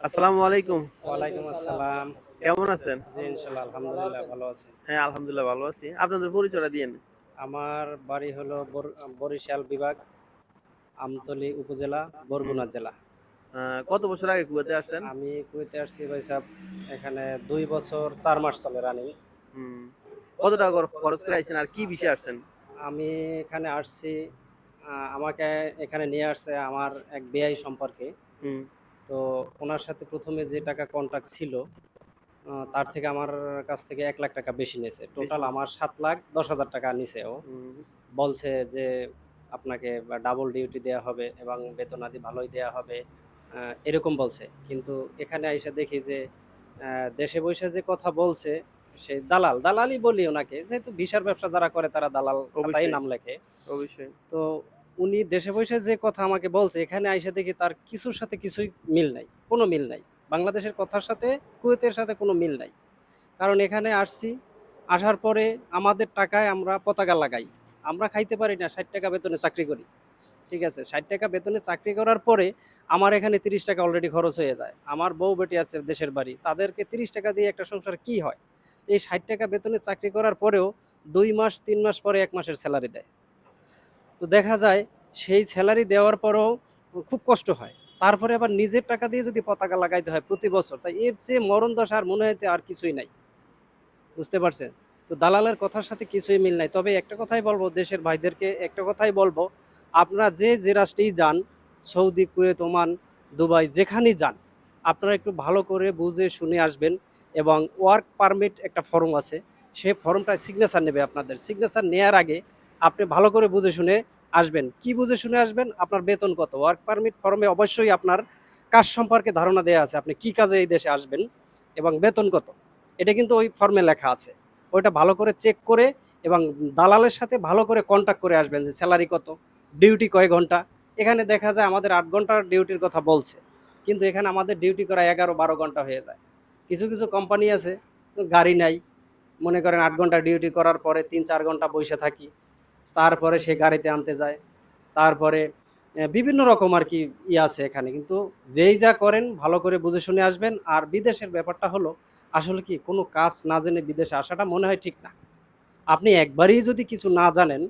আসসালামু আলাইকুম। ওয়ালাইকুম আসসালাম। কেমন আছেন? জি ইনশাল্লাহ আলহামদুলিল্লাহ ভালো আছি। হ্যাঁ আলহামদুলিল্লাহ ভালো আছি। আপনাদের পরিচয়টা দিয়েন আমার বাড়ি হলো বর- বরিশাল বিভাগ আমতলী উপজেলা বরগুনা জেলা। কত বছর আগে কুয়েতে আসছেন? আমি কুয়েতে আসছি ভাই সাহেব এখানে দুই বছর চার মাস চলে রানিং। কত টাকা খরচ করে আইছেন আর কি বিষয়ে আসছেন? আমি এখানে আসছি আমাকে এখানে নিয়ে আসছে আমার এক বেআই সম্পর্কে। তো ওনার সাথে প্রথমে যে টাকা কন্ট্যাক্ট ছিল তার থেকে আমার কাছ থেকে এক লাখ টাকা বেশি নিয়েছে। টোটাল আমার সাত লাখ দশ হাজার টাকা নিছে ও। বলছে যে আপনাকে ডাবল ডিউটি দেওয়া হবে এবং বেতনাদি ভালোই দেওয়া হবে এরকম বলছে। কিন্তু এখানে এসে দেখি যে দেশে বসে যে কথা বলছে সে দালাল। দালালই বলি ওনাকে যেহেতু ভিসার ব্যবসা যারা করে তারা দালাল নাম লেখে। অবশ্যই। তো উনি দেশে বসে যে কথা আমাকে বলছে, এখানে আইসে দেখি তার কিছুর সাথে কিছুই মিল নাই, কোনো মিল নাই। বাংলাদেশের কথার সাথে, কুয়েতের সাথে কোনো মিল নাই। কারণ এখানে আসছি, আসার পরে আমাদের টাকায় আমরা পতাকা লাগাই। আমরা খাইতে পারি না, ষাট টাকা বেতনে চাকরি করি। ঠিক আছে, ষাট টাকা বেতনে চাকরি করার পরে আমার এখানে তিরিশ টাকা অলরেডি খরচ হয়ে যায়। আমার বউ বেটি আছে দেশের বাড়ি, তাদেরকে তিরিশ টাকা দিয়ে একটা সংসার কি হয়? এই ষাট টাকা বেতনে চাকরি করার পরেও দুই মাস, তিন মাস পরে এক মাসের স্যালারি দেয়। তো দেখা যায় সেই স্যালারি দেওয়ার পরেও খুব কষ্ট হয়। তারপরে আবার নিজের টাকা দিয়ে যদি পতাকা লাগাইতে হয় প্রতি বছর, তাই এর চেয়ে মরণ দশা আর মনে হইতে আর কিছুই নাই। বুঝতে পারছেন? তো দালালের কথার সাথে কিছুই মিল নাই। তবে একটা কথাই বলব, দেশের ভাইদেরকে একটা কথাই বলব, আপনারা যে যে রাষ্ট্রেই যান, সৌদি, কুয়েত, ওমান, দুবাই, যেখানেই যান, আপনারা একটু ভালো করে বুঝে শুনে আসবেন এবং ওয়ার্ক পারমিট একটা ফর্ম আছে সেই ফর্মটায় সিগনেচার নেবে আপনাদের। সিগনেচার নেওয়ার আগে আপনি ভালো করে বুঝে শুনে আসবেন। কি বুঝে শুনে আসবেন? আপনার বেতন কত? ওয়ার্ক পারমিট ফর্মে অবশ্যই আপনার কাজ সম্পর্কে ধারণা দেওয়া আছে আপনি কি কাজে এই দেশে আসবেন এবং বেতন কত। এটা কিন্তু ওই ফর্মে লেখা আছে। ওইটা ভালো করে চেক করে এবং দালালের সাথে ভালো করে কন্ট্যাক্ট করে আসবেন যে স্যালারি কত ডিউটি কয় ঘণ্টা। এখানে দেখা যায় আমাদের আট ঘণ্টার ডিউটির কথা বলছে। কিন্তু এখানে আমাদের ডিউটি করা এগারো বারো ঘণ্টা হয়ে যায়। কিছু কিছু কোম্পানি আছে, গাড়ি নাই। মনে করেন আট ঘণ্টা ডিউটি করার পরে তিন চার ঘণ্টা বসে থাকি। তারপরে সে গাড়িতে আনতে যায়। তারপরে বিভিন্ন রকম আর কি ই আছে এখানে। কিন্তু যেই যা করেন ভালো করে বুঝে শুনে আসবেন। আর বিদেশের ব্যাপারটা হলো আসলে কি কোনো কাজ না জেনে বিদেশে আসাটা মনে হয় ঠিক না। আপনি একবারই যদি কিছু না জানেন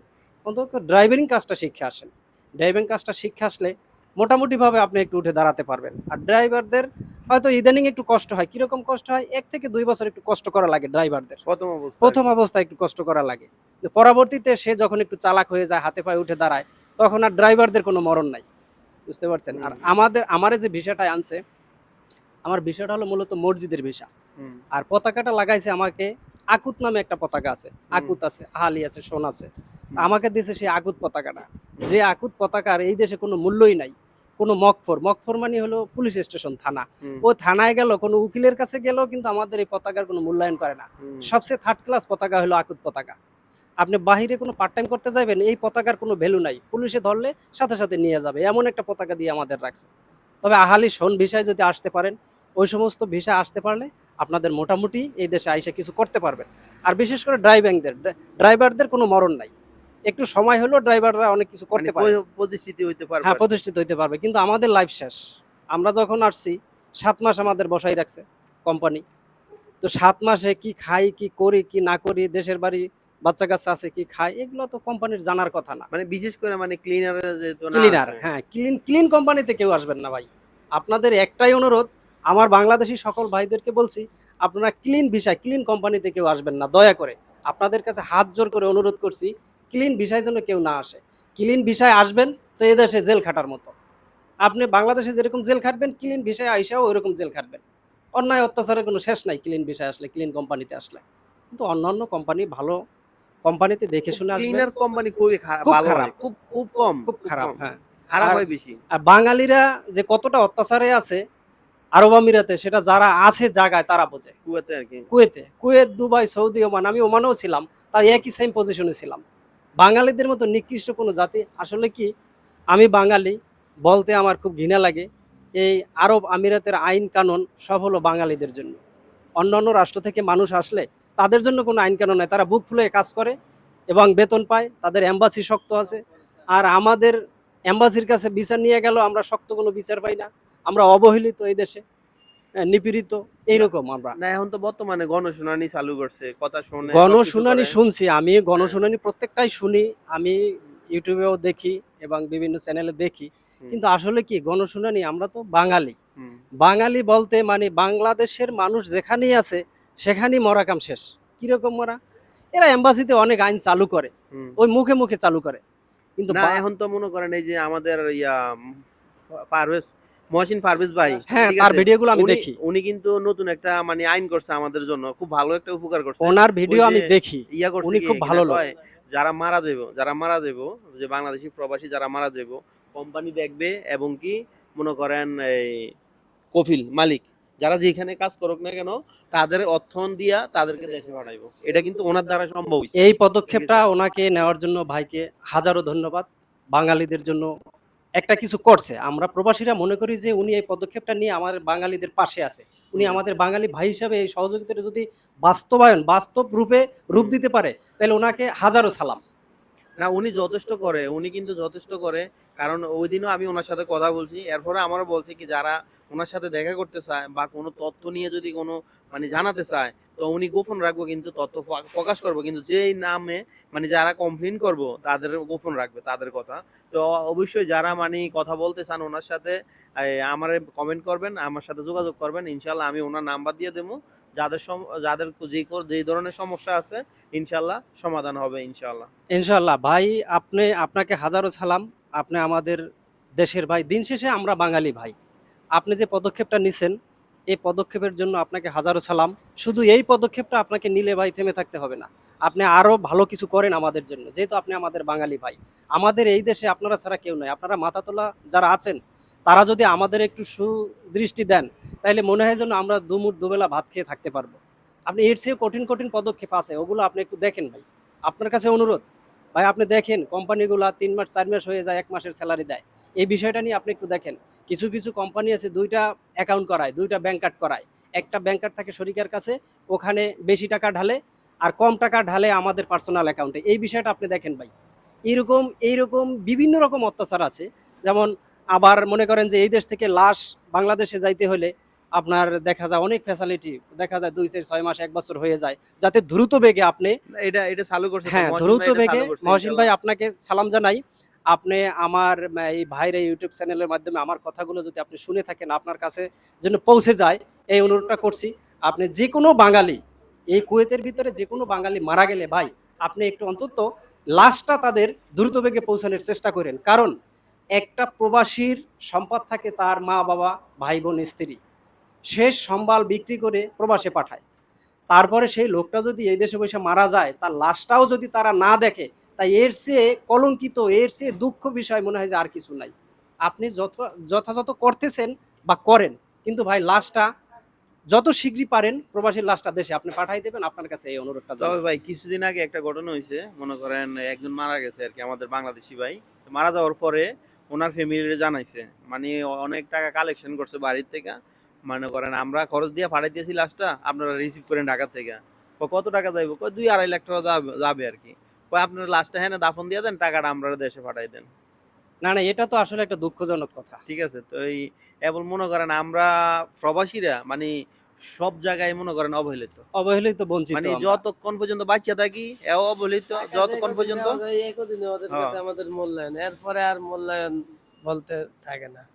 অন্তত ড্রাইভিং কাজটা শিখে আসেন। ড্রাইভিং কাজটা শিখে আসলে মোটামুটিভাবে আপনি একটু উঠে দাঁড়াতে পারবেন। আর ড্রাইভারদের হয়তো ইদানিং একটু কষ্ট হয়। কীরকম কষ্ট হয়? এক থেকে দুই বছর একটু কষ্ট করা লাগে ড্রাইভারদের। প্রথম অবস্থা একটু কষ্ট করা লাগে। পরবর্তীতে সে যখন একটু চালাক হয়ে যায় হাতে পায়ে উঠে দাঁড়ায় তখন আর ড্রাইভারদের কোনো মরণ নাই। বুঝতে পারছেন? আর আমাদের আমার যে ভিসাটা আনছে আমার ভিসাটা হলো মূলত মসজিদের ভিসা। আর পতাকাটা লাগাইছে আমাকে আকুত নামে একটা পতাকা আছে। আকুত আছে আহালি আছে সোন আছে। আমাকে দিয়েছে সেই আকুত পতাকাটা। যে আকুত পতাকার এই দেশে কোনো মূল্যই নাই কোনো মকফর। মকফর মানে হলো পুলিশ স্টেশন থানা। ও থানায় গেল কোনো উকিলের কাছে গেলেও কিন্তু আমাদের এই পতাকার কোনো মূল্যায়ন করে না। সবচেয়ে থার্ড ক্লাস পতাকা হলো আকুত পতাকা। আপনি বাহিরে কোনো পার্ট টাইম করতে যাবেন এই পতাকার কোনো ভ্যালু নাই। পুলিশে ধরলে সাথে সাথে নিয়ে যাবে। এমন একটা পতাকা দিয়ে আমাদের রাখছে। তবে আহালি শোন ভিসায় যদি আসতে পারেন ওই সমস্ত ভিসা আসতে পারলে আপনাদের মোটামুটি এই দেশে আইসা কিছু করতে পারবেন। আর বিশেষ করে ড্রাইভিংদের ড্রাইভারদের কোনো মরণ নাই। একটু সময় হলেও ড্রাইভাররা অনেক কিছু করতে মানে পারে। প্রতিষ্ঠিত হইতে পারবে। হ্যাঁ প্রতিষ্ঠিত হইতে পারবে। কিন্তু আমাদের লাইফ শেষ। আমরা যখন আসছি সাত মাস আমাদের বসাই রাখছে কোম্পানি তো সাত মাসে কি খাই কি করি কি না করি দেশের বাড়ি বাচ্চা কাচ্চা আছে কি খায় এগুলো তো কোম্পানির জানার কথা না। মানে বিশেষ করে মানে ক্লিনার ক্লিনার হ্যাঁ ক্লিন ক্লিন কোম্পানিতে কেউ আসবেন না ভাই। আপনাদের একটাই অনুরোধ আমার বাংলাদেশি সকল ভাইদেরকে বলছি আপনারা ক্লিন ভিসায় ক্লিন কোম্পানিতে কেউ আসবেন না দয়া করে। আপনাদের কাছে হাত জোর করে অনুরোধ করছি ক্লিন ভিসায় যেন কেউ না আসে। ক্লিন ভিসায় আসবেন তো এদেশে জেল খাটার মতো। আপনি বাংলাদেশে যেরকম জেল খাটবেন ক্লিন ভিসায় আইসাও ওইরকম জেল খাটবেন। অন্যায় অত্যাচারের কোনো শেষ নাই ক্লিন ভিসায় আসলে ক্লিন কোম্পানিতে আসলে। কিন্তু অন্যান্য কোম্পানি ভালো কোম্পানিতে দেখে শুনে আসবেন ক্লিনার কোম্পানি খুবই খারাপ খুব খারাপ। খুব খুব কম খুব খারাপ হ্যাঁ। খারাপ হয় বেশি। আর বাঙালিরা যে কতটা অত্যাচারে আছে আরব আমিরাতে সেটা যারা আছে জায়গায় তারা বোঝে। কুয়েতে আর কি। কুয়েতে। কুয়েত দুবাই সৌদি ওমান আমি ওমানেও ছিলাম তাই একই সেম পজিশনে ছিলাম। বাঙালিদের মতো নিকৃষ্ট কোনো জাতি আসলে কি আমি বাঙালি বলতে আমার খুব ঘৃণা লাগে। এই আরব আমিরাতের আইন কানুন সব হলো বাঙালিদের জন্য। অন্যান্য রাষ্ট্র থেকে মানুষ আসলে তাদের জন্য কোনো আইন কেন নয় তারা বুক ফুলে কাজ করে এবং বেতন পায় তাদের এম্বাসি শক্ত আছে। আর আমাদের এম্বাসির কাছে বিচার নিয়ে গেল আমরা শক্ত কোনো বিচার পাই না আমরা অবহেলিত এই দেশে নিপীড়িত এইরকম আমরা। না এখন তো বর্তমানে গণশুনানি চালু করছে কথা শুনে গণশুনানি শুনছি আমি গণশুনানি প্রত্যেকটাই শুনি আমি ইউটিউবেও দেখি এবং বিভিন্ন চ্যানেলে দেখি। কিন্তু আসলে কি গণশুনানি আমরা তো বাঙালি। বাঙালি বলতে মানে বাংলাদেশের মানুষ যেখানেই আছে সেখানেই মরা কাম শেষ। কীরকম মরা? এরা এম্বাসিতে অনেক আইন চালু করে। ওই মুখে মুখে চালু করে। কিন্তু এখন তো মনে করেন এই যে আমাদের ইয়া পারভেজ মহসিন পারভেজ ভাই। হ্যাঁ তার? ভিডিওগুলো আমি দেখি। উনি কিন্তু নতুন একটা মানে আইন করছে আমাদের জন্য। খুব ভালো একটা উপকার করছে। ওনার ভিডিও আমি দেখি। ইয়া করছে উনি খুব ভালো লোক। যারা মারা যাইব, যারা মারা যাইব, যে বাংলাদেশি প্রবাসী যারা মারা যাইব, কোম্পানি দেখবে এবং কি মনে করেন এই কফিল মালিক, যারা যেখানে কাজ করুক না কেন, তাদের অর্থন দিয়া তাদেরকে দেশে পাঠাইব। এটা কিন্তু ওনার দ্বারা সম্ভব এই পদক্ষেপটা ওনাকে নেওয়ার জন্য ভাইকে হাজারো ধন্যবাদ। বাঙালিদের জন্য একটা কিছু করছে। আমরা প্রবাসীরা মনে করি যে উনি এই পদক্ষেপটা নিয়ে আমাদের বাঙালিদের পাশে আছে। উনি আমাদের বাঙালি ভাই হিসাবে এই সহযোগিতাটা যদি বাস্তবায়ন বাস্তব রূপে রূপ দিতে পারে তাহলে ওনাকে হাজারো সালাম। না উনি যথেষ্ট করে উনি কিন্তু যথেষ্ট করে। কারণ ওই দিনও আমি ওনার সাথে কথা বলছি। এরপরে আমারও বলছি কি যারা ওনার সাথে দেখা করতে চায় বা কোনো তথ্য নিয়ে যদি কোনো মানে জানাতে চায় তো উনি গোপন রাখব কিন্তু তথ্য প্র- প্রকাশ করব। কিন্তু যেই নামে মানে যারা কমপ্লেন করব, তাদের গোপন রাখবে তাদের কথা। তো অবশ্যই যারা মানে কথা বলতে চান ওনার সাথে আমার কমেন্ট করবেন, আমার সাথে যোগাযোগ করবেন। ইনশাল্লাহ আমি ওনার নাম্বার দিয়ে দেবো। যাদের যাদের যে যেই ধরনের সমস্যা আছে ইনশাল্লাহ সমাধান হবে ইনশাল্লাহ ইনশাল্লাহ ভাই, আপনি, আপনাকে হাজারো সালাম। আপনি আমাদের দেশের ভাই। দিন শেষে আমরা বাঙালি ভাই। আপনি যে পদক্ষেপটা নিছেন এই পদক্ষেপের জন্য আপনাকে হাজারো সালাম। শুধু এই পদক্ষেপটা আপনাকে নিলে ভাই থেমে থাকতে হবে না। আপনি আরও ভালো কিছু করেন আমাদের জন্য। যেহেতু আপনি আমাদের বাঙালি ভাই। আমাদের এই দেশে আপনারা ছাড়া কেউ নয়। আপনারা মাথা তোলা যারা আছেন, তারা যদি আমাদের একটু সুদৃষ্টি দেন তাহলে মনে হয় যেন আমরা দুমুট দুবেলা ভাত খেয়ে থাকতে পারব। আপনি এর চেয়ে কঠিন কঠিন পদক্ষেপ আছে, ওগুলো আপনি একটু দেখেন ভাই। আপনার কাছে অনুরোধ? ভাই, আপনি দেখেন, কোম্পানিগুলো তিন মাস, চার মাস হয়ে যায়, এক মাসের স্যালারি দেয়। এই বিষয়টা নিয়ে আপনি একটু দেখেন। কিছু কিছু কোম্পানি আছে, দুইটা অ্যাকাউন্ট করায়, দুইটা ব্যাংক কার্ড করায়। একটা ব্যাংক কার্ড থাকে শরিকের কাছে, ওখানে বেশি টাকা ঢালে আর কম টাকা ঢালে আমাদের পার্সোনাল অ্যাকাউন্টে এই বিষয়টা আপনি দেখেন ভাই। এইরকম এইরকম বিভিন্ন রকম অত্যাচার আছে। যেমন আবার মনে করেন যে এই দেশ থেকে লাশ বাংলাদেশে যাইতে হলে আপনার দেখা যায় অনেক ফ্যাসিলিটি দেখা যায় দুই চার ছয় মাস এক বছর হয়ে যায় যাতে দ্রুত বেগে আপনি এটা এটা চালু করছে হ্যাঁ দ্রুত বেগে মহসিন ভাই আপনাকে সালাম জানাই। আপনি আমার এই ভাইয়ের এই ইউটিউব চ্যানেলের মাধ্যমে আমার কথাগুলো যদি আপনি শুনে থাকেন আপনার কাছে যেন পৌঁছে যায় এই অনুরোধটা করছি। আপনি যে কোনো বাঙালি এই কুয়েতের ভিতরে যে কোনো বাঙালি মারা গেলে ভাই আপনি একটু অন্তত লাশটা তাদের দ্রুত বেগে পৌঁছানোর চেষ্টা করেন। কারণ একটা প্রবাসীর সম্পদ থাকে তার মা বাবা ভাই বোন স্ত্রী। শেষ সম্বাল বিক্রি করে প্রবাসে পাঠায়। তারপরে সেই লোকটা যদি এই দেশে বসে মারা যায়, তার লাশটাও যদি তারা না দেখে, তাই এর চেয়ে কলঙ্কিত, এর চেয়ে দুঃখ বিষয় মনে হয় যে আর কিছু নাই। আপনি যত, যথাযথ করতেছেন বা করেন, কিন্তু ভাই লাশটা যত শীঘ্রই পারেন, প্রবাসীর লাশটা দেশে আপনি পাঠাই দেবেন। আপনার কাছে এই অনুরোধটা তবে ভাই, কিছুদিন আগে একটা ঘটনা হয়েছে। মনে করেন একজন মারা গেছে আর কি, আমাদের বাংলাদেশি ভাই। মারা যাওয়ার পরে ওনার ফ্যামিলিরে জানাইছে। মানে অনেক টাকা কালেকশন করছে বাড়ির থেকে। মনে করেন আমরা খরচ দিয়ে পাঠাই দিয়েছি লাস্টটা আপনারা রিসিভ করেন ঢাকা থেকে। কত টাকা যাইব? কয় দুই আড়াই লাখ টাকা যাবে- আর কি। কয় আপনারা লাস্টটা হ্যাঁ দাফন দিয়ে দেন টাকাটা আমরা দেশে পাঠাই দেন। না না এটা তো আসলে একটা দুঃখজনক কথা। ঠিক আছে তো এই এবং মনে করেন আমরা প্রবাসীরা মানে সব জায়গায় মনে করেন অবহেলিত। অবহেলিত বঞ্চিত মানে। যতক্ষণ পর্যন্ত বাচ্চা থাকি এও অবহেলিত যতক্ষণ পর্যন্ত একদিনে ওদের। কাছে আমাদের মূল্যায়ন। এরপরে আর মূল্যায়ন বলতে থাকে না।